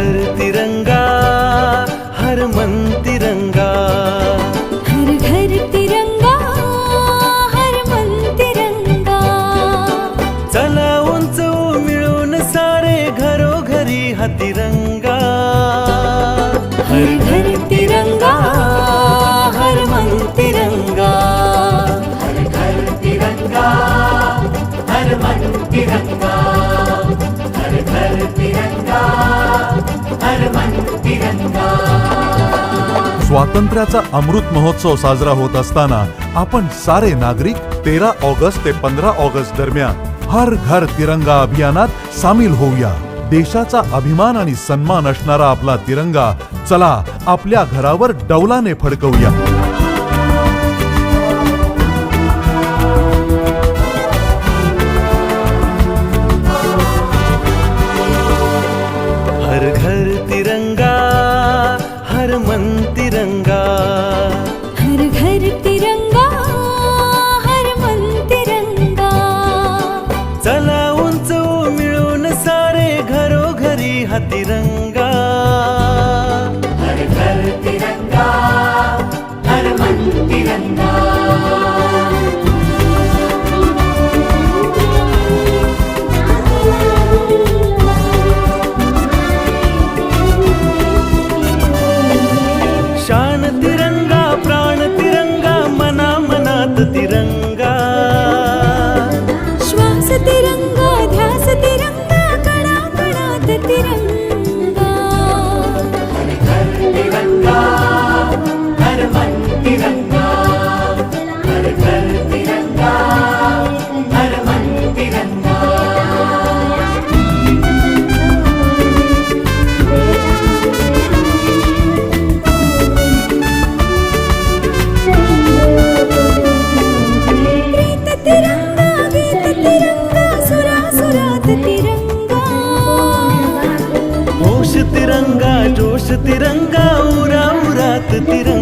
हर घर तिरंगा हर मन तिरंगा हर घर तिरंगा हर मन तिरंगा चला उंच मिळून सारे घरोघरी हा तिरंगा हर घर तिरंगा हर मन तिरंगा हर घर तिरंगा हर मन तिरंगा हर घर तिरंगा। स्वातंत्र्याचा अमृत महोत्सव साजरा होत असताना आपण सारे नागरिक तेरा ऑगस्ट ते पंधरा ऑगस्ट दरम्यान हर घर तिरंगा अभियानात सामील होऊया. देशाचा अभिमान आणि सन्मान असणारा आपला तिरंगा चला आपल्या घरावर डौलाने फडकवूया. तिरंगा. हर घर तिरंगा हर मन तिरंगा. चला उंच मिळून सारे घरोघरी हा तिरंगा. तिरंगा तिरंगा तिरंगा उरा उरात तिरंगा.